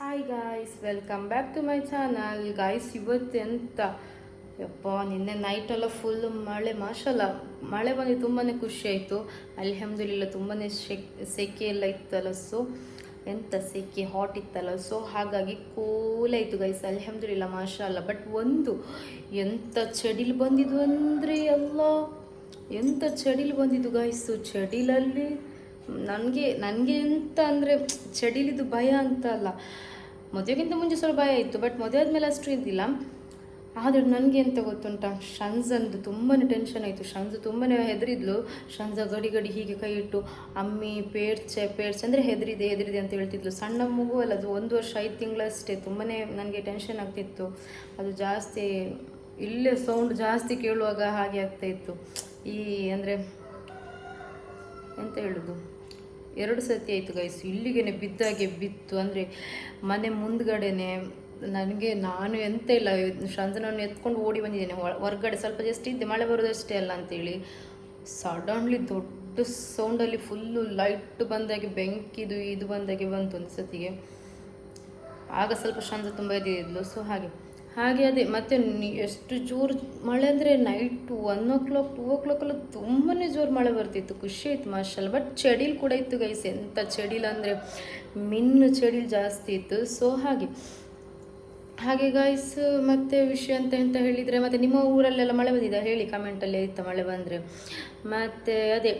Hi guys welcome back to my channel guys ಇವತ್ತು ಎಂತ? ಯಪ್ಪ, ನಿನ್ನೆ ನೈಟೆಲ್ಲ ಫುಲ್ ಮಳೆ ಮಾಷಲ್ಲ ಮಳೆ ಬಂದು ತುಂಬಾ ಖುಷಿ ಆಯಿತು. ಅಲ್ಹಮ್ದುಲಿಲ್ಲ ತುಂಬಾ ಶೆಕ್, ಸೆಕೆ ಎಲ್ಲ ಇತ್ತಲ್ಲ. ಸೊ ಎಂತ ಸೆಕೆ ಹಾಟ್ ಇತ್ತಲ್ಲ. ಸೊ ಹಾಗಾಗಿ ಕೂಲ್ ಆಯಿತು ಗೈಸ್ ಅಲ್ಹಮ್ದುಲಿಲ್ಲ ಮಾಷಲ್ಲ ಬಟ್ ಒಂದು, ಎಂತ ಚಡಿಲು ಬಂದಿದ್ದು ಅಂದರೆ ಎಲ್ಲ ಎಂತ ಚಡಿಲು ಬಂದಿದ್ದು ಗಾಯ್ಸು ಚಡಿಲಲ್ಲಿ? ನನಗೆ ನನಗೆ ಎಂತ ಅಂದರೆ ಚಡಿಲಿದ್ದು ಭಯ ಅಂತ ಅಲ್ಲ. ಮದುವೆಗಿಂತ ಮುಂಚೆ ಸ್ವಲ್ಪ ಭಯ ಇತ್ತು ಬಟ್ ಮದುವೆ ಆದಮೇಲೆ ಅಷ್ಟು ಇದ್ದಿಲ್ಲ. ಆದರೂ ನನಗೆ ಎಂತ ಗೊತ್ತುಂಟ? ಶಂಜಂದು ತುಂಬಾ ಟೆನ್ಷನ್ ಆಯಿತು. ಶಂಜ ತುಂಬಾ ಹೆದರಿದ್ಲು. ಶಂಜ ಗಡಿ ಗಡಿ ಹೀಗೆ ಕೈ ಇಟ್ಟು, ಅಮ್ಮಿ, ಪೇರ್ಚೆ ಪೇರ್ಚೆ, ಅಂದರೆ ಹೆದರಿದೆ ಹೆದರಿದೆ ಅಂತ ಹೇಳ್ತಿದ್ಲು. ಸಣ್ಣ ಮಗು ಅಲ್ಲ, ಅದು ಒಂದು ವರ್ಷ, ಐದು ತಿಂಗಳಷ್ಟೇ. ತುಂಬಾ ನನಗೆ ಟೆನ್ಷನ್ ಆಗ್ತಿತ್ತು. ಅದು ಜಾಸ್ತಿ, ಇಲ್ಲೇ ಸೌಂಡ್ ಜಾಸ್ತಿ ಕೇಳುವಾಗ ಹಾಗೆ ಆಗ್ತಾ ಇತ್ತು. ಈ ಅಂದರೆ, ಎಂತ ಹೇಳೋದು? ಎರಡು ಸತಿ ಆಯಿತು ಗೈಸ್ ಇಲ್ಲಿಗೆ ಬಿದ್ದಾಗೆ ಬಿತ್ತು ಅಂದರೆ ಮನೆ ಮುಂದ್ಗಡೆನೆ ನನಗೆ ನಾನು ಎಂತ ಇಲ್ಲ ಸಂಜನನ್ನು ಎತ್ಕೊಂಡು ಓಡಿ ಬಂದಿದ್ದೇನೆ. ಹೊರಗಡೆ ಸ್ವಲ್ಪ ಜಸ್ಟ್ ಇದ್ದೆ, ಮಳೆ ಬರೋದಷ್ಟೇ ಅಲ್ಲ ಅಂತೇಳಿ. ಸಡನ್ಲಿ ದೊಡ್ಡ ಸೌಂಡಲ್ಲಿ ಫುಲ್ಲು ಲೈಟ್ ಬಂದಾಗೆ ಬೆಂಕಿದು ಇದು ಬಂದಾಗೆ ಬಂತು ಒಂದು ಸತಿಗೆ. ಆಗ ಸ್ವಲ್ಪ ಶಾಂತ ತುಂಬ ಇದ್ದಿದ್ಲು ಸೊ ಹಾಗೆ. ಹಾಗೆ ಅದೇ, ಮತ್ತೆ ಎಷ್ಟು ಜೋರು ಮಳೆ ಅಂದರೆ night one o'clock two o'clock ಎಲ್ಲ ತುಂಬಾ ಜೋರು ಮಳೆ ಬರ್ತಿತ್ತು. ಖುಷಿ ಆಯ್ತು ಮಾರ್ಷಲ್. ಬಟ್ ಚಡಿಲ್ ಕೂಡ ಇತ್ತು ಗೈಸ್ ಎಂಥ ಚಡಿಲ್ ಅಂದರೆ ಮಿನ್ನು ಚಡಿಲ್ ಜಾಸ್ತಿ ಇತ್ತು. ಸೊ ಹಾಗೆ. ಹಾಗೆ ಗಾಯ್ಸ್ ಮತ್ತೆ ವಿಷಯ ಅಂತ, ಎಂತ ಹೇಳಿದರೆ, ಮತ್ತೆ ನಿಮ್ಮ ಊರಲ್ಲೆಲ್ಲ ಮಳೆ ಬಂದಿದೆ? ಹೇಳಿ ಕಮೆಂಟಲ್ಲಿ ಇತ್ತ ಮಳೆ ಬಂದರೆ. ಮತ್ತು ಅದೇ.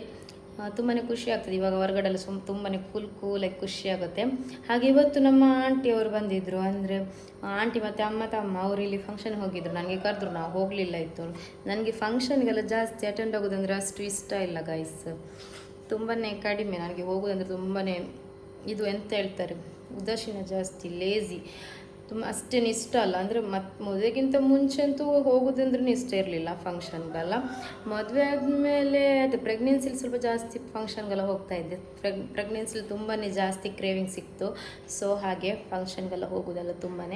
ತುಂಬಾ ಖುಷಿ ಆಗ್ತದೆ. ಇವಾಗ ಹೊರಗಡೆ ಎಲ್ಲ ಸುಮ್ ತುಂಬಾ ಕೂಲ್ ಕೂಲಾಗಿ ಖುಷಿ ಆಗುತ್ತೆ. ಹಾಗೆ ಇವತ್ತು ನಮ್ಮ ಆಂಟಿ ಅವರು ಬಂದಿದ್ದರು ಅಂದರೆ ಆಂಟಿ ಮತ್ತು ಅಮ್ಮ ತಮ್ಮ ಅವರು ಇಲ್ಲಿ ಫಂಕ್ಷನ್ ಹೋಗಿದ್ರು. ನನಗೆ ಕರೆದ್ರು, ನಾವು ಹೋಗಲಿಲ್ಲ ಇತ್ತು. ನನಗೆ ಫಂಕ್ಷನ್ಗೆಲ್ಲ ಜಾಸ್ತಿ ಅಟೆಂಡ್ ಆಗೋದಂದ್ರೆ ಅಷ್ಟು ಇಷ್ಟ ಇಲ್ಲ ಗೈಸ್ ತುಂಬಾ ಕಡಿಮೆ. ನನಗೆ ಹೋಗೋದಂದ್ರೆ ತುಂಬಾ ಇದು ಎಂತ ಹೇಳ್ತಾರೆ? ಉದಾಸೀನ ಜಾಸ್ತಿ ಲೇಜಿ ತುಂಬ ಅಷ್ಟೇನು ಇಷ್ಟ ಅಲ್ಲ. ಅಂದರೆ ಮತ್ತು ಮದುವೆಗಿಂತ ಮುಂಚೆಂತೂ ಹೋಗೋದಂದ್ರೂ ಇಷ್ಟ ಇರಲಿಲ್ಲ ಫಂಕ್ಷನ್ಗೆಲ್ಲ ಮದುವೆ ಆದಮೇಲೆ ಅದು ಪ್ರೆಗ್ನೆನ್ಸಿಲಿ ಸ್ವಲ್ಪ ಜಾಸ್ತಿ ಫಂಕ್ಷನ್ಗೆಲ್ಲ ಹೋಗ್ತಾ ಇದ್ದೆ. ಪ್ರೆಗ್ ಪ್ರೆಗ್ನೆನ್ಸಿಲಿ ತುಂಬಾ ಜಾಸ್ತಿ ಕ್ರೇವಿಂಗ್ ಸಿಕ್ತು ಸೊ ಹಾಗೆ ಫಂಕ್ಷನ್ಗೆಲ್ಲ ಹೋಗೋದೆಲ್ಲ ತುಂಬಾ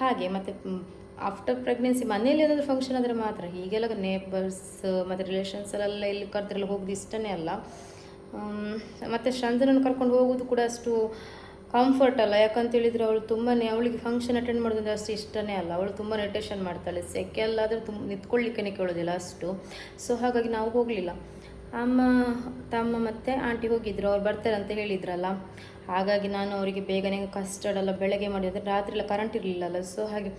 ಹಾಗೆ ಮತ್ತು ಆಫ್ಟರ್ ಪ್ರೆಗ್ನೆನ್ಸಿ ಮನೇಲಿ ಏನಾದರೂ ಫಂಕ್ಷನ್ ಆದರೆ ಮಾತ್ರ. ಹೀಗೆಲ್ಲ ನೇಬರ್ಸ್ ಮತ್ತು ರಿಲೇಷನ್ಸಲ್ಲೆಲ್ಲ ಇಲ್ಲಿ ಕರೆದ್ರೆಲ್ಲ ಹೋಗೋದು ಇಷ್ಟನೇ ಅಲ್ಲ. ಮತ್ತು ಶಂಜನನ್ನು ಕರ್ಕೊಂಡು ಹೋಗೋದು ಕೂಡ ಅಷ್ಟು ಕಂಫರ್ಟ್ ಅಲ್ಲ. ಯಾಕಂತ ಹೇಳಿದ್ರೆ ಅವಳು ತುಂಬಾ ಅವಳಿಗೆ ಫಂಕ್ಷನ್ ಅಟೆಂಡ್ ಮಾಡೋದಂದ್ರೆ ಅಷ್ಟು ಇಷ್ಟನೇ ಅಲ್ಲ. ಅವಳು ತುಂಬ ನೆಟೇಷನ್ ಮಾಡ್ತಾಳೆ. ಸೆಕೆ ಅಲ್ಲಾದರೆ ತುಂಬ ನಿಂತ್ಕೊಳ್ಳಿಕ್ಕೆ ಕೇಳೋದಿಲ್ಲ ಅಷ್ಟು. ಸೊ ಹಾಗಾಗಿ ನಾವು ಹೋಗಲಿಲ್ಲ. ಅಮ್ಮ, ತಮ್ಮ ಮತ್ತು ಆಂಟಿ ಹೋಗಿದ್ರು. ಅವ್ರು ಬರ್ತಾರೆ ಅಂತ ಹೇಳಿದ್ರಲ್ಲ. ಹಾಗಾಗಿ ನಾನು ಅವರಿಗೆ ಬೇಗನೆ ಕಸ್ಟರ್ಡ್ ಎಲ್ಲ ಬೆಳಗ್ಗೆ ಮಾಡಿದ್ರೆ ರಾತ್ರಿ ಎಲ್ಲ ಕರೆಂಟ್ ಇರಲಿಲ್ಲಲ್ಲ. ಸೊ ಹಾಗೆ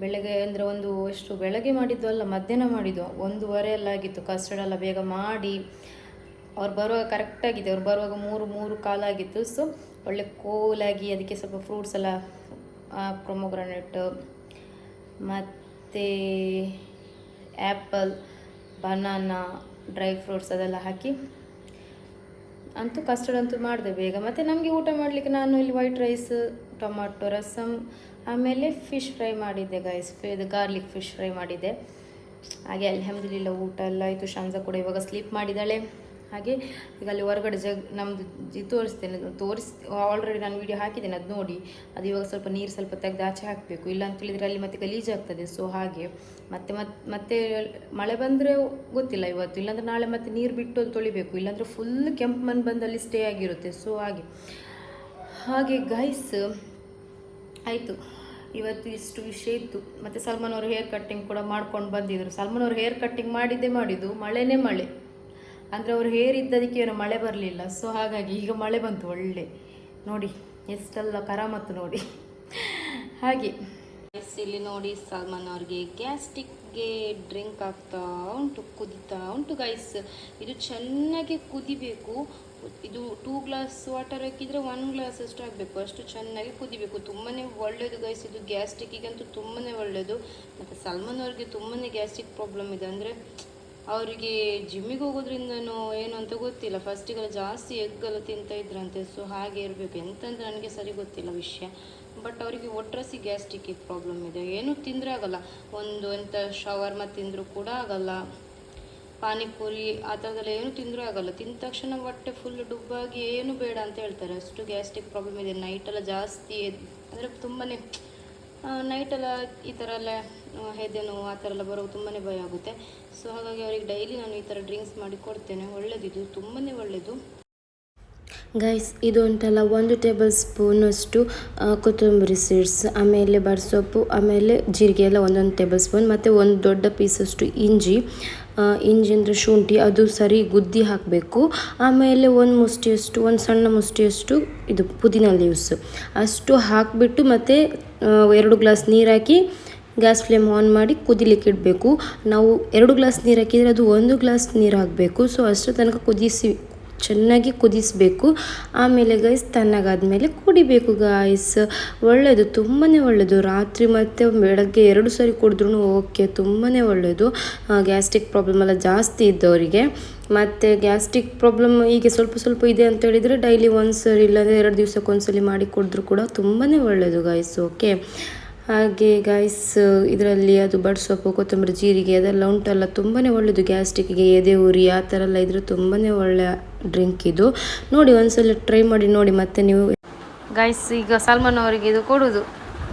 ಬೆಳಗ್ಗೆ ಅಂದರೆ ಒಂದು ಎಷ್ಟು ಬೆಳಗ್ಗೆ ಮಾಡಿದ್ದು ಅಲ್ಲ, ಮಧ್ಯಾಹ್ನ ಮಾಡಿದ್ದು. ಒಂದೂವರೆ ಎಲ್ಲ ಆಗಿತ್ತು. ಕಸ್ಟರ್ಡ್ ಎಲ್ಲ ಬೇಗ ಮಾಡಿ. ಅವ್ರು ಬರುವಾಗ ಕರೆಕ್ಟಾಗಿದೆ ಅವ್ರು ಬರುವಾಗ ಮೂರು ಮೂರು ಕಾಲಾಗಿತ್ತು. ಸೊ ಒಳ್ಳೆ ಕೋಲಾಗಿ ಅದಕ್ಕೆ ಸ್ವಲ್ಪ ಫ್ರೂಟ್ಸ್ ಎಲ್ಲ ಪ್ರೊಮೊಗ್ರಾನೆಟ್ ಮತ್ತು ಆ್ಯಪಲ್ ಬನಾನಾ ಡ್ರೈ ಫ್ರೂಟ್ಸ್ ಅದೆಲ್ಲ ಹಾಕಿ, ಅಂತೂ ಕಸ್ಟರ್ಡ್ ಅಂತೂ ಮಾಡಿದೆ ಬೇಗ. ಮತ್ತು ನಮಗೆ ಊಟ ಮಾಡಲಿಕ್ಕೆ ನಾನು ಇಲ್ಲಿ ವೈಟ್ ರೈಸ್ ಟೊಮಾಟೊ ರಸಮ್ ಆಮೇಲೆ ಫಿಶ್ ಫ್ರೈ ಮಾಡಿದ್ದೆ ಗೈಸ್ ಇದು ಗಾರ್ಲಿಕ್ ಫಿಶ್ ಫ್ರೈ ಮಾಡಿದ್ದೆ. ಹಾಗೆ ಅಲ್ಹಮ್ದುಲಿಲ್ಲ ಊಟ ಎಲ್ಲ ಆಯಿತು. ಶಾಂಜ ಕೂಡ ಇವಾಗ ಸ್ಲೀಪ್ ಮಾಡಿದ್ದಾಳೆ. ಹಾಗೆ ಈಗ ಅಲ್ಲಿ ಹೊರಗಡೆ ಜಗ್ ನಮ್ಮದು ಇದು ತೋರಿಸ್ತೇನೆ, ತೋರಿಸಿ ಆಲ್ರೆಡಿ ನಾನು ವೀಡಿಯೋ ಹಾಕಿದ್ದೇನೆ, ಅದು ನೋಡಿ. ಅದು ಇವಾಗ ಸ್ವಲ್ಪ ನೀರು ಸ್ವಲ್ಪ ತೆಗೆದು ಆಚೆ ಹಾಕಬೇಕು. ಇಲ್ಲ ಅಂತ ಹೇಳಿದರೆ ಅಲ್ಲಿ ಮತ್ತೆ ಗಲೀಜಾಗ್ತದೆ ಸೊ ಹಾಗೆ. ಮತ್ತೆ ಮತ್ತೆ ಮಳೆ ಬಂದರೆ ಗೊತ್ತಿಲ್ಲ ಇವತ್ತು. ಇಲ್ಲಾಂದರೆ ನಾಳೆ ಮತ್ತೆ ನೀರು ಬಿಟ್ಟು ಅದು ತೊಳಿಬೇಕು. ಇಲ್ಲಾಂದರೆ ಫುಲ್ ಕೆಂಪು ಮಣ್ಣು ಬಂದಲ್ಲಿ ಸ್ಟೇ ಆಗಿರುತ್ತೆ ಸೊ ಹಾಗೆ. ಹಾಗೆ ಗೈಸ್ ಆಯಿತು. ಇವತ್ತು ಇಷ್ಟು ವಿಷಯ ಇತ್ತು. ಮತ್ತು ಸಲ್ಮಾನ್ ಅವರು ಹೇರ್ ಕಟ್ಟಿಂಗ್ ಕೂಡ ಮಾಡ್ಕೊಂಡು ಬಂದಿದ್ರು. ಸಲ್ಮಾನ್ ಅವರು ಹೇರ್ ಕಟ್ಟಿಂಗ್ ಮಾಡಿದ್ದೇ ಮಾಡಿದ್ದು ಮಳೆನೇ ಮಳೆ. ಅಂದರೆ ಅವರು ಹೇರ್ ಇದ್ದದಕ್ಕೆ ಏನೋ ಮಳೆ ಬರಲಿಲ್ಲ. ಸೊ ಹಾಗಾಗಿ ಈಗ ಮಳೆ ಬಂತು, ಒಳ್ಳೆ. ನೋಡಿ, ಎಷ್ಟೆಲ್ಲ ಕರಾಮತ್ತು ನೋಡಿ. ಹಾಗೆ. ಎಸ್ ಇಲ್ಲಿ ನೋಡಿ ಸಲ್ಮಾನ್ ಅವ್ರಿಗೆ ಗ್ಯಾಸ್ಟಿಕ್ಗೆ ಡ್ರಿಂಕ್ ಆಗ್ತಾ ಉಂಟು, ಕುದಿತಾ ಉಂಟು ಗೈಸ್ ಇದು ಚೆನ್ನಾಗಿ ಕುದಿಬೇಕು. ಇದು ಟೂ ಗ್ಲಾಸ್ ವಾಟರ್ ಹಾಕಿದರೆ ಒನ್ ಗ್ಲಾಸ್ ಅಷ್ಟು ಆಗಬೇಕು ಅಷ್ಟು ಚೆನ್ನಾಗಿ ಕುದಿಬೇಕು. ತುಂಬಾ ಒಳ್ಳೆಯದು ಗೈಸ್ ಇದು ಗ್ಯಾಸ್ಟಿಕ್ಕಿಗಂತೂ ತುಂಬಾ ಒಳ್ಳೆಯದು ಮತ್ತು ಸಲ್ಮಾನ್ ಅವ್ರಿಗೆ ತುಂಬಾ ಗ್ಯಾಸ್ಟಿಕ್ ಪ್ರಾಬ್ಲಮ್ ಇದೆ. ಅಂದರೆ ಅವರಿಗೆ ಜಿಮ್ಮಿಗೆ ಹೋಗೋದ್ರಿಂದನೋ ಏನು ಅಂತ ಗೊತ್ತಿಲ್ಲ. ಫಸ್ಟಿಗೆಲ್ಲ ಜಾಸ್ತಿ ಎಗ್ಗೆಲ್ಲ ತಿಂತಾ ಇದ್ರಂತೆ ಸೊ ಹಾಗೆ ಇರಬೇಕು. ಎಂತಂದ್ರೆ ನನಗೆ ಸರಿ ಗೊತ್ತಿಲ್ಲ ವಿಷಯ. ಬಟ್ ಅವರಿಗೆ ಒಟ್ರಸಿ ಗ್ಯಾಸ್ಟ್ರಿಕ್ ಪ್ರಾಬ್ಲಮ್ ಇದೆ. ಏನು ತಿಂದರೆ ಆಗಲ್ಲ. ಒಂದು ಎಂಥ ಶವರ್ಮ ತಿಂದರೂ ಕೂಡ ಆಗಲ್ಲ. ಪಾನಿಪುರಿ ಆ ಥರದ್ದೆಲ್ಲ ಏನು ತಿಂದರೂ ಆಗಲ್ಲ. ತಿಂದ ತಕ್ಷಣ ಹೊಟ್ಟೆ ಫುಲ್ ಡುಬ್ಬಾಗಿ ಏನು ಬೇಡ ಅಂತ ಹೇಳ್ತಾರೆ. ಅಷ್ಟು ಗ್ಯಾಸ್ಟ್ರಿಕ್ ಪ್ರಾಬ್ಲಮ್ ಇದೆ. ನೈಟೆಲ್ಲ ಜಾಸ್ತಿ ಅಂದರೆ ತುಂಬಾ ನೈಟೆಲ್ಲ ಈ ಥರ ಎಲ್ಲ ಎದೆ ನೋವು ಆ ಥರ ಎಲ್ಲ ಬರೋದು ತುಂಬಾ ಭಯ ಆಗುತ್ತೆ. ಸೊ ಹಾಗಾಗಿ ಅವರಿಗೆ ಡೈಲಿ ನಾನು ಈ ಥರ ಡ್ರಿಂಕ್ಸ್ ಮಾಡಿ ಕೊಡ್ತೇನೆ. ಒಳ್ಳೆಯದಿದು ತುಂಬಾ ಒಳ್ಳೆಯದು ಗೈಸ್ ಇದು ಉಂಟಲ್ಲ ಒಂದು ಟೇಬಲ್ ಸ್ಪೂನಷ್ಟು ಕೊತ್ತಂಬರಿ ಸೀಡ್ಸ್ ಆಮೇಲೆ ಬಡ್ಸೊಪ್ಪು, ಆಮೇಲೆ ಜೀರಿಗೆ ಎಲ್ಲ ಒಂದೊಂದು ಟೇಬಲ್ ಸ್ಪೂನ್ ಮತ್ತು ಒಂದು ದೊಡ್ಡ ಪೀಸಷ್ಟು ಇಂಜಿ. ಇಂಜಿ ಅಂದರೆ ಶುಂಠಿ, ಅದು ಸರಿ ಗುದ್ದಿ ಹಾಕಬೇಕು. ಆಮೇಲೆ ಒಂದು ಮುಷ್ಟಿಯಷ್ಟು, ಒಂದು ಸಣ್ಣ ಮುಷ್ಟಿಯಷ್ಟು ಇದು ಪುದೀನ ಲೀವ್ಸ್ ಅಷ್ಟು ಹಾಕಿಬಿಟ್ಟು ಮತ್ತು ಎರಡು ಗ್ಲಾಸ್ ನೀರು ಹಾಕಿ ಗ್ಯಾಸ್ ಫ್ಲೇಮ್ ಆನ್ ಮಾಡಿ ಕುದಿಲಿಕ್ಕೆ ಇಡಬೇಕು. ನಾವು ಎರಡು ಗ್ಲಾಸ್ ನೀರು ಹಾಕಿದರೆ ಅದು ಒಂದು ಗ್ಲಾಸ್ ನೀರು ಹಾಕಬೇಕು ಸೊ ಅಷ್ಟು ತನಕ ಕುದಿಸಿ, ಚೆನ್ನಾಗಿ ಕುದಿಸಬೇಕು. ಆಮೇಲೆ ಗೈಸ್ ತಣ್ಣಗಾದ್ಮೇಲೆ ಕುಡಿಬೇಕು ಗಾಯ್ಸ್ ಒಳ್ಳೆಯದು ತುಂಬಾ ಒಳ್ಳೆಯದು ರಾತ್ರಿ ಮತ್ತು ಬೆಳಗ್ಗೆ ಎರಡು ಸರಿ ಕುಡಿದ್ರೂ ಓಕೆ ತುಂಬಾ ಒಳ್ಳೆಯದು ಗ್ಯಾಸ್ಟ್ರಿಕ್ ಪ್ರಾಬ್ಲಮ್ ಎಲ್ಲ ಜಾಸ್ತಿ ಇದ್ದವರಿಗೆ. ಮತ್ತು ಗ್ಯಾಸ್ಟ್ರಿಕ್ ಪ್ರಾಬ್ಲಮ್ ಈಗ ಸ್ವಲ್ಪ ಸ್ವಲ್ಪ ಇದೆ ಅಂತ ಹೇಳಿದರೆ ಡೈಲಿ ಒಂದು ಸರಿ ಇಲ್ಲಾಂದರೆ ಎರಡು ದಿವಸಕ್ಕೊಂದ್ಸಲಿ ಮಾಡಿ ಕುಡಿದ್ರೂ ಕೂಡ ತುಂಬಾ ಒಳ್ಳೆಯದು ಗಾಯ್ಸ್ ಓಕೆ ಹಾಗೆ ಗೈಸ್ ಇದರಲ್ಲಿ ಅದು ಬಡ್ಸೊಪ್ಪು ಕೊತ್ತಂಬರಿ ಜೀರಿಗೆ ಅದೆಲ್ಲ ಉಂಟಲ್ಲ ತುಂಬಾ ಒಳ್ಳೆಯದು ಗ್ಯಾಸ್ಟ್ರಿಕ್ಗೆ ಎದೆ ಉರಿ ಆ ಥರ ಎಲ್ಲ ಇದ್ರೆ ತುಂಬಾ ಒಳ್ಳೆಯ ಡ್ರಿಂಕ್ ಇದು. ನೋಡಿ ಒಂದ್ಸಲ ಟ್ರೈ ಮಾಡಿ ನೋಡಿ ಮತ್ತೆ ನೀವು. ಗೈಸ್ ಈಗ ಸಲ್ಮಾನ್ ಅವರಿಗೆ ಇದು ಕೊಡುದು.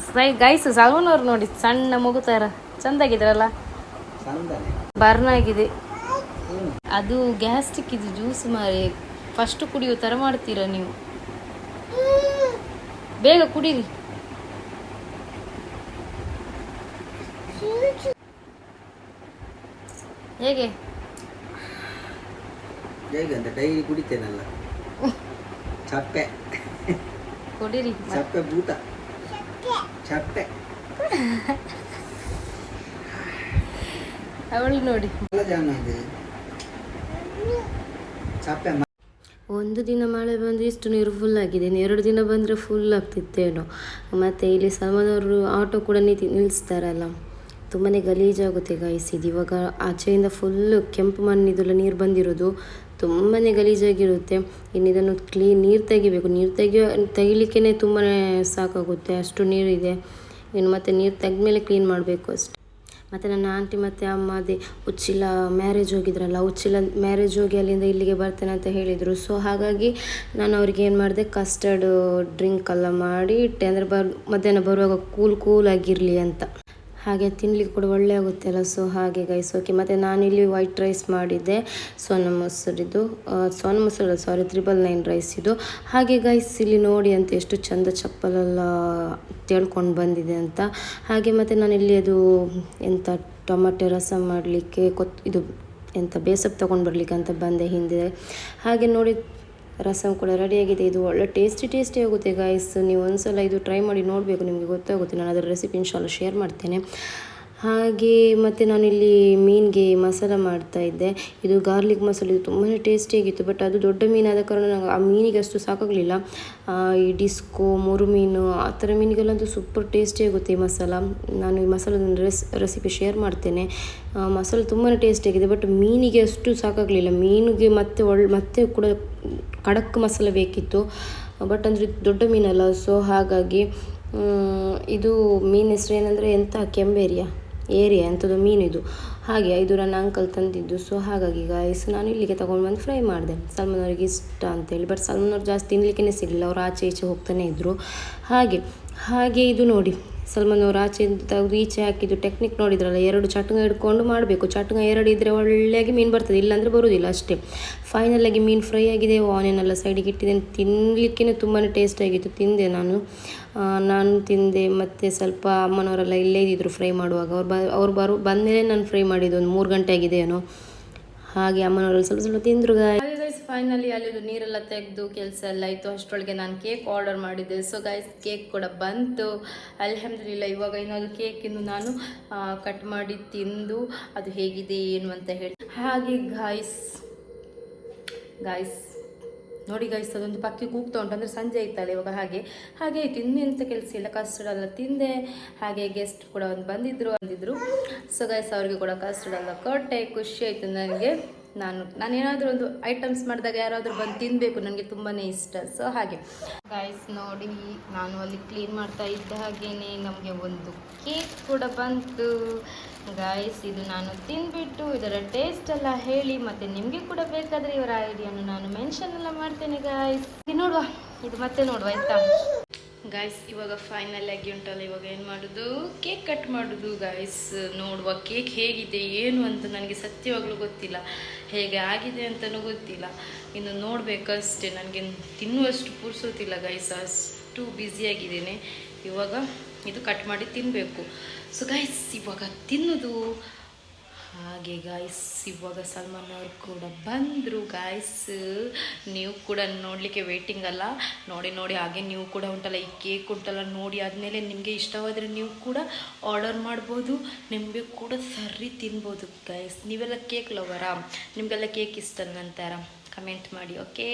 ಸೈ ಗೈಸ್ ಸಲ್ಮಾನ್ ಅವ್ರು ನೋಡಿ ಸಣ್ಣ ಮಗು ಥರ ಚಂದಾಗಿದ್ರಲ್ಲ ಬರ್ನ್ ಆಗಿದೆ ಅದು ಗ್ಯಾಸ್ಟಿಕ್ ಇದು ಜ್ಯೂಸ್ ಮಾರಿ ಫಸ್ಟ್ ಕುಡಿಯೋ ಥರ ಮಾಡ್ತೀರಾ ನೀವು? ಬೇಗ ಕುಡೀರಿ. ಹೇಗೆ? ಹೇಗೆ ಅಂತ ಡೈರಿ ಕುಡಿತೇನಲ್ಲ. ಚಪ್ಪೆ. ಕುಡಿರಿ. ಚಪ್ಪೆ ಭೂತ. ಚಪ್ಪೆ. ಅವಳು ನೋಡಿ. ಚಪ್ಪೆ ಮ- ಒಂದು ದಿನ ಮಳೆ ಬಂದರೆ ಇಷ್ಟು ನೀರು ಫುಲ್ ಆಗಿದೆ. ಇನ್ನು ಎರಡು ದಿನ ಬಂದರೆ ಫುಲ್ ಆಗ್ತಿತ್ತೇನೋ. ಮತ್ತು ಇಲ್ಲಿ ಸಾಮಾನವರು ಆಟೋ ಕೂಡ ನಿಂತಿ ನಿಲ್ಲಿಸ್ತಾರಲ್ಲ ತುಂಬಾ ಗಲೀಜಾಗುತ್ತೆ ಗಾಯ್ಸ್ ಇದು ಇವಾಗ ಆಚೆಯಿಂದ ಫುಲ್ಲು ಕೆಂಪು ಮಣ್ಣಿದೆಲ್ಲ ನೀರು ಬಂದಿರೋದು. ತುಂಬಾ ಗಲೀಜಾಗಿರುತ್ತೆ. ಇನ್ನು ಇದನ್ನು ಕ್ಲೀನ್ ನೀರು ತೆಗಿಬೇಕು. ನೀರು ತೆಗಿಯೋ ತೆಗಿಲಿಕ್ಕೇ ತುಂಬಾ ಸಾಕಾಗುತ್ತೆ. ಅಷ್ಟು ನೀರಿದೆ. ಇನ್ನು ಮತ್ತು ನೀರು ತೆಗೆದ್ಮೇಲೆ ಕ್ಲೀನ್ ಮಾಡಬೇಕು ಅಷ್ಟೆ. ಮತ್ತು ನನ್ನ ಆಂಟಿ ಮತ್ತು ಅಮ್ಮ, ಅದೇ ಉಚ್ಚಿಲ ಮ್ಯಾರೇಜ್ ಹೋಗಿದ್ರಲ್ಲ, ಉಚ್ಚಿಲ ಮ್ಯಾರೇಜ್ ಹೋಗಿ ಅಲ್ಲಿಂದ ಇಲ್ಲಿಗೆ ಬರ್ತೇನೆ ಅಂತ ಹೇಳಿದರು. ಸೊ ಹಾಗಾಗಿ ನಾನು ಅವ್ರಿಗೆ ಏನು ಮಾಡಿದೆ ಕಸ್ಟರ್ಡ್ ಡ್ರಿಂಕ್ ಎಲ್ಲ ಮಾಡಿ, ಇಟ್ಟೆ. ಅಂದರೆ ಬರ್, ಮಧ್ಯಾಹ್ನ ಬರುವಾಗ ಕೂಲ್ ಕೂಲ್ ಆಗಿರಲಿ ಅಂತ. ಹಾಗೆ ತಿನ್ನಲಿಕ್ಕೆ ಕೂಡ ಒಳ್ಳೆ ಆಗುತ್ತೆ ಅಲ್ಲ. ಸೊ ಹಾಗೆ ಗೈಸ್ ಓಕೆ ಮತ್ತು ನಾನಿಲ್ಲಿ ವೈಟ್ ರೈಸ್ ಮಾಡಿದ್ದೆ. ಸೋನ ಮೊಸರಿದು ಸೋನ ಮೊಸರಲ್ಲ ಸಾರಿ ತ್ರಿಬಲ್ ನೈನ್ ರೈಸ್ ಇದು. ಹಾಗೆ ಗೈಸ್ ಇಲ್ಲಿ ನೋಡಿ ಅಂತ ಎಷ್ಟು ಚಂದ ಚಪ್ಪಲೆಲ್ಲ ತೇಳ್ಕೊಂಡು ಬಂದಿದೆ ಅಂತ. ಹಾಗೆ ಮತ್ತು ನಾನಿಲ್ಲಿ ಅದು ಎಂಥ ಟೊಮೆಟೊ ರಸಂ ಮಾಡಲಿಕ್ಕೆ ಕೊತ್, ಇದು ಎಂಥ ಬೇಸಪ್ ತೊಗೊಂಡು ಬರಲಿಕ್ಕೆ ಅಂತ ಬಂದೆ ಹಿಂದೆ. ಹಾಗೆ ನೋಡಿ ರಸಂ ಕೂಡ ರೆಡಿಯಾಗಿದೆ ಇದು ಒಳ್ಳೆ ಟೇಸ್ಟಿ ಟೇಸ್ಟಿ ಆಗುತ್ತೆ ಗಾಯ್ಸ್ ನೀವು ಒಂದ್ಸಲ ಇದು ಟ್ರೈ ಮಾಡಿ ನೋಡಬೇಕು, ನಿಮಗೆ ಗೊತ್ತಾಗುತ್ತೆ. ನಾನು ಅದರ ರೆಸಿಪಿ ಇನ್ಶಾಲ್ಲ ಶೇರ್ ಮಾಡ್ತೇನೆ. ಹಾಗೆ ಮತ್ತು ನಾನಿಲ್ಲಿ ಮೀನಿಗೆ ಮಸಾಲ ಮಾಡ್ತಾ ಇದ್ದೆ. ಇದು ಗಾರ್ಲಿಕ್ ಮಸಾಲೆ, ಇದು ತುಂಬಾ ಟೇಸ್ಟಿಯಾಗಿತ್ತು ಬಟ್ ಅದು ದೊಡ್ಡ ಮೀನಾದ ಕಾರಣ ನಂಗೆ ಆ ಮೀನಿಗೆ ಅಷ್ಟು ಸಾಕಾಗಲಿಲ್ಲ. ಈ ಡಿಸ್ಕೋ ಮೂರು ಮೀನು, ಆ ಥರ ಮೀನಿಗೆಲ್ಲಂತೂ ಸೂಪರ್ ಟೇಸ್ಟಿ ಆಗುತ್ತೆ ಈ ಮಸಾಲ. ನಾನು ಈ ಮಸಾಲದ ರೆಸ್ ರೆಸಿಪಿ ಶೇರ್ ಮಾಡ್ತೇನೆ. ಮಸಾಲೆ ತುಂಬಾ ಟೇಸ್ಟಿಯಾಗಿದೆ ಬಟ್ ಮೀನಿಗೆ ಅಷ್ಟು ಸಾಕಾಗಲಿಲ್ಲ. ಮೀನಿಗೆ ಮತ್ತೆ ಒಳ್ಳೆ ಮತ್ತೆ ಕೂಡ ಖಡಕ್ ಮಸಾಲೆ ಬೇಕಿತ್ತು. ಬಟ್ ಅಂದರೆ ದೊಡ್ಡ ಮೀನಲ್ಲ ಸೊ ಹಾಗಾಗಿ ಇದು ಮೀನು ಹೆಸರು ಏನಂದರೆ ಎಂಥ ಕೆಂಬೇರಿಯಾ ಏರಿಯಾ, ಎಂಥದ್ದು ಮೀನು ಇದು. ಹಾಗೆ ಇದು ನನ್ನ ಅಂಕಲ್ ತಂದಿದ್ದು ಸೊ ಹಾಗಾಗಿ ಗಾಯ್ಸ್ ನಾನು ಇಲ್ಲಿಗೆ ತೊಗೊಂಡು ಬಂದು ಫ್ರೈ ಮಾಡಿದೆ. ಸಲ್ಮಾನ್ ಅವ್ರಿಗೆ ಇಷ್ಟ ಅಂತೇಳಿ ಬಟ್ ಸಲ್ಮಾನ್ ಅವ್ರು ಜಾಸ್ತಿ ತಿನ್ನಲಿಕ್ಕೇ ಸಿಗಲಿಲ್ಲ, ಅವ್ರು ಆಚೆ ಈಚೆ ಹೋಗ್ತಾನೆ ಇದ್ದರು ಹಾಗೆ ಹಾಗೆ ಇದು ನೋಡಿ. ಸಲ್ಮಾನ್ ಅವ್ರು ಆಚೆ ತೆಗೆದು ಈಚೆ ಹಾಕಿದ್ದು ಟೆಕ್ನಿಕ್ ನೋಡಿದ್ರಲ್ಲ, ಎರಡು ಚಟ್ಗ ಹಿಡ್ಕೊಂಡು ಮಾಡಬೇಕು. ಚಟ್ಗ ಎರಡು ಇದ್ದರೆ ಒಳ್ಳೆಯಾಗಿ ಮೀನು ಬರ್ತದೆ, ಇಲ್ಲಾಂದರೆ ಬರೋದಿಲ್ಲ ಅಷ್ಟೇ. ಫೈನಲಾಗಿ ಮೀನು ಫ್ರೈ ಆಗಿದೆ ಆನಿಯನ್ ಎಲ್ಲ ಸೈಡಿಗೆ ಇಟ್ಟಿದ್ದೇನೆ. ತಿನ್ನಲಿಕ್ಕೇ ತುಂಬಾ ಟೇಸ್ಟ್ ಆಗಿತ್ತು, ತಿಂದೆ ನಾನು. ನಾನು ತಿಂದೆ, ಮತ್ತು ಸ್ವಲ್ಪ ಅಮ್ಮನವರೆಲ್ಲ ಇಲ್ಲೇ ಇದ್ದಿದ್ರು ಫ್ರೈ ಮಾಡುವಾಗ. ಅವ್ರು ಬ, ಅವ್ರು ಬರೋ, ಬಂದಮೇಲೆ ನಾನು ಫ್ರೈ ಮಾಡಿದ್ದು ಒಂದು ಮೂರು ಗಂಟೆ ಆಗಿದೆ ಏನೋ ಹಾಗೆ ಅಮ್ಮನವರು ಸ್ವಲ್ಪ ಸ್ವಲ್ಪ ತಿಂದ್ರು ಗೈಸ್ ಫೈನಲಿ ಅಲ್ಲಿದು ನೀರೆಲ್ಲ ತೆಗೆದು ಕೆಲಸ ಎಲ್ಲ ಇತ್ತು ಅಷ್ಟರೊಳಗೆ ನಾನು ಕೇಕ್ ಆರ್ಡರ್ ಮಾಡಿದ್ದೆ. ಸೊ ಗೈಸ್ ಕೇಕ್ ಕೂಡ ಬಂತು. ಅಲ್ಹಮ್ದಿಲ್ಲ ಇವಾಗ ಇನ್ನೊಂದು ಇನ್ನು ನಾನು ಕಟ್ ಮಾಡಿ ತಿಂದು ಅದು ಹೇಗಿದೆ, ಏನು ಅಂತ ಹೇಳಿ. ಹಾಗೆ ಗಾಯ್ಸ್ ಗಾಯ್ಸ್ ನೋಡಿ ಗೈಸ್ ಅದೊಂದು ಪಕ್ಕಿ ಕೂಗ್ತಾ ಉಂಟು. ಅಂದರೆ ಸಂಜೆ ಇತ್ತಲ್ಲ ಇವಾಗ ಹಾಗೆ. ಹಾಗೆ ಆಯ್ತು. ಇನ್ನೆಂತ ಕೆಲಸ ಇಲ್ಲ. ಕಸ್ಟರ್ಡ್ ಎಲ್ಲ ತಿಂದೆ. ಹಾಗೆ ಗೆಸ್ಟ್ ಕೂಡ ಒಂದು ಬಂದಿದ್ದರು ಬಂದಿದ್ರು. ಸೊ ಗೈಸ್ ಅವ್ರಿಗೆ ಕೂಡ ಕಸ್ಟರ್ಡ್ ಎಲ್ಲ ಕೊಟ್ಟೆ. ಖುಷಿ ಆಯಿತು ನನಗೆ. ನಾನು ನಾನು ಏನಾದರೂ ಒಂದು ಐಟಮ್ಸ್ ಮಾಡಿದಾಗ ಯಾರಾದರೂ ಬಂದು ತಿನ್ನಬೇಕು ನನಗೆ ತುಂಬಾ ಇಷ್ಟ. ಸೊ ಹಾಗೆ. ಗೈಸ್ ನೋಡಿ, ನಾನು ಅಲ್ಲಿ ಕ್ಲೀನ್ ಮಾಡ್ತಾ ಇದ್ದ ಹಾಗೇನೆ, ನಮಗೆ ಒಂದು ಕೇಕ್ ಕೂಡ ಬಂತು. ಗಾಯ್ಸ್ ಇದು ನಾನು ತಿಂದ್ಬಿಟ್ಟು ಇದರ ಟೇಸ್ಟ್ ಎಲ್ಲ ಹೇಳಿ, ಮತ್ತೆ ನಿಮಗೆ ಕೂಡ ಬೇಕಾದರೆ ಇವರ ಐಡಿಯನ್ನು ನಾನು ಮೆನ್ಷನ್ ಎಲ್ಲ ಮಾಡ್ತೇನೆ ಗಾಯ್ಸ್ ನೋಡುವ, ಇದು ಮತ್ತೆ ನೋಡುವ, ಆಯ್ತಾ? ಗಾಯ್ಸ್ ಇವಾಗ ಫೈನಲ್ ಆಗಿ ಉಂಟಲ್ಲ, ಇವಾಗ ಏನು ಮಾಡೋದು? ಕೇಕ್ ಕಟ್ ಮಾಡೋದು ಗಾಯ್ಸ್ ನೋಡುವ ಕೇಕ್ ಹೇಗಿದೆ, ಏನು ಅಂತ ನನಗೆ ಸತ್ಯವಾಗ್ಲೂ ಗೊತ್ತಿಲ್ಲ. ಹೇಗೆ ಆಗಿದೆ ಅಂತಲೂ ಗೊತ್ತಿಲ್ಲ. ಇನ್ನು ನೋಡಬೇಕಷ್ಟೇ, ನನಗೆ ತಿನ್ನುವಷ್ಟು ಪುರ್ಸೋತಿಲ್ಲ ಗೈಸ್ ಅಷ್ಟು ಬ್ಯುಸಿಯಾಗಿದ್ದೇನೆ ಇವಾಗ ಇದು ಕಟ್ ಮಾಡಿ ತಿನ್ನಬೇಕು ಸೊ ಗೈಸ್ ಇವಾಗ ತಿನ್ನೋದು. ಹಾಗೆ ಗಾಯ್ಸ್ ಇವಾಗ ಸಲ್ಮಾನ್ ಅವರು ಕೂಡ ಬಂದರು ಗಾಯ್ಸ್ ನೀವು ಕೂಡ ನೋಡಲಿಕ್ಕೆ ವೇಟಿಂಗ್ ಅಲ್ಲ. ನೋಡಿ ನೋಡಿ, ಹಾಗೆ ನೀವು ಕೂಡ ಉಂಟಲ್ಲ ಈ ಕೇಕ್ ಉಂಟಲ್ಲ ನೋಡಿ, ಆದಮೇಲೆ ನಿಮಗೆ ಇಷ್ಟವಾದರೆ ನೀವು ಕೂಡ ಆರ್ಡರ್ ಮಾಡ್ಬೋದು. ನಿಮಗೆ ಕೂಡ ಸರಿ ತಿನ್ಬೋದು ಗಾಯ್ಸ್ ನೀವೆಲ್ಲ ಕೇಕ್ ಲವರಾ ನಿಮಗೆಲ್ಲ ಕೇಕ್ ಇಷ್ಟ ನಂತರ ಕಮೆಂಟ್ ಮಾಡಿ ಓಕೆ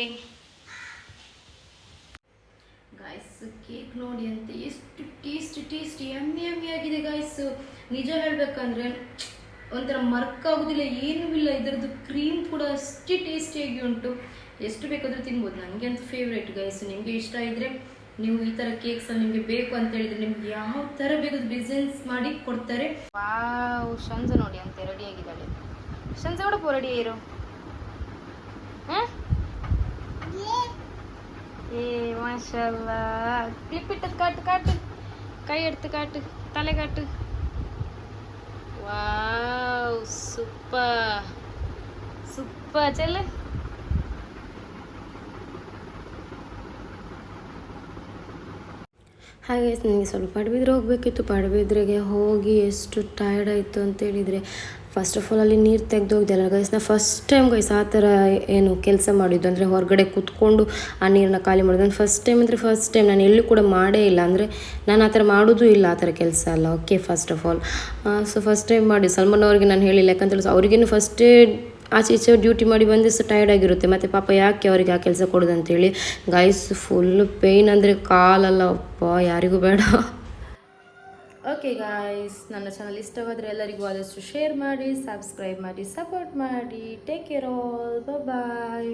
ಗಾಯ್ಸ್ ಕೇಕ್ ನೋಡಿ ಅಂತ ಎಷ್ಟು ಟೇಸ್ಟ್ ಟೇಸ್ಟ್ ಎಮ್ಮೆ ಎಮ್ಮಿ ಆಗಿದೆ ಗಾಯ್ಸ್ ನಿಜ ಹೇಳ್ಬೇಕಂದ್ರೆ ಒಂಥರ ಮರ್ಕಾಗೋದಿಲ್ಲ, ಏನೂ ಇಲ್ಲ. ಇದರದ್ದು ಕ್ರೀಮ್ ಕೂಡ ಅಷ್ಟೇ ಟೇಸ್ಟಿಯಾಗಿ ಉಂಟು. ಎಷ್ಟು ಬೇಕಾದರೂ ತಿನ್ಬೋದು. ನನಗೆ ಅಂತ ಫೇವ್ರೇಟ್ ಗೈಸ್ ನಿಮಗೆ ಇಷ್ಟ ಇದ್ದರೆ ನೀವು ಈ ಥರ ಕೇಕ್ಸ್ ನಿಮಗೆ ಬೇಕು ಅಂತ ಹೇಳಿದ್ರೆ ನಿಮ್ಗೆ ಯಾವ ಥರ ಬೇಕು ಡಿಸೈನ್ಸ್ ಮಾಡಿ ಕೊಡ್ತಾರೆ. ವಾವ್, ಶಂಜ ನೋಡಿ ಅಂತ ರೆಡಿ ಆಗಿದ್ದಾಳೆ. ಶಂಜ ಕೂಡ ರೆಡಿ ಇರು. ಏ ಮಾಶಲ್ಲ ಕ್ಲಿಪ್ ಇಟ್ಟದ್ ಕಾಟು ಕಾಟು. ಕೈ ಎಡ್ತು ಕಾಟು, ತಲೆ ಕಾಟು. ವಾವ್ ಸೂಪರ್ ಸೂಪರ್ ಚೆಲ್ಲ ಹಾಗೆ ನನಗೆ ಸ್ವಲ್ಪ ಪಡುಬಿದ್ರೆ ಹೋಗಬೇಕಿತ್ತು. ಪಡುಬಿದ್ರೆಗೆ ಹೋಗಿ ಎಷ್ಟು ಟಯರ್ಡ್ ಆಯಿತು ಅಂತ ಹೇಳಿದರೆ ಫಸ್ಟ್ ಆಫ್ ಆಲ್ ಅಲ್ಲಿ ನೀರು ತೆಗೆದು ಹೋಗಿದೆ ಗೈಸ್ ನಾ ಫಸ್ಟ್ ಟೈಮ್ ಗೈಸ್ ಆ ಥರ ಏನು ಕೆಲಸ ಮಾಡಿದ್ದು. ಅಂದರೆ ಹೊರಗಡೆ ಕೂತ್ಕೊಂಡು ಆ ನೀರನ್ನ ಖಾಲಿ ಮಾಡೋದು. ನಾನು ಫಸ್ಟ್ ಟೈಮ್ ಅಂದರೆ ಫಸ್ಟ್ ಟೈಮ್ ನಾನು ಎಲ್ಲೂ ಕೂಡ ಮಾಡೇ ಇಲ್ಲ. ಅಂದರೆ ನಾನು ಆ ಥರ ಮಾಡೋದು ಇಲ್ಲ ಆ ಥರ ಕೆಲಸ ಅಲ್ಲ. Okay first of all so first time ಮಾಡಿ. ಸಲ್ಮಾನ್ ಅವ್ರಿಗೆ ನಾನು ಹೇಳಿಲ್ಲ. ಯಾಕಂತೇಳಿ ಅವ್ರಿಗೇನು ಫಸ್ಟೇ ಆಚೆ ಈಚೆ ಡ್ಯೂಟಿ ಮಾಡಿ ಬಂದಿಷ್ಟು ಟೈರ್ಡ್ ಆಗಿರುತ್ತೆ. ಮತ್ತು ಪಾಪ ಯಾಕೆ ಅವರಿಗೆ ಆ ಕೆಲಸ ಕೊಡೋದು ಅಂತೇಳಿ ಗೈಸ್ ಫುಲ್ ಪೇಯ್ನ್ ಅಂದರೆ ಕಾಲಲ್ಲ. ಅಪ್ಪ ಯಾರಿಗೂ ಬೇಡ. ಓಕೆ ಗಾಯ್ಸ್ ನನ್ನ ಚಾನಲ್ ಇಷ್ಟವಾದರೆ ಎಲ್ಲರಿಗೂ ಆದಷ್ಟು ಶೇರ್ ಮಾಡಿ ಸಬ್ಸ್ಕ್ರೈಬ್ ಮಾಡಿ ಸಪೋರ್ಟ್ ಮಾಡಿ. Take care all bye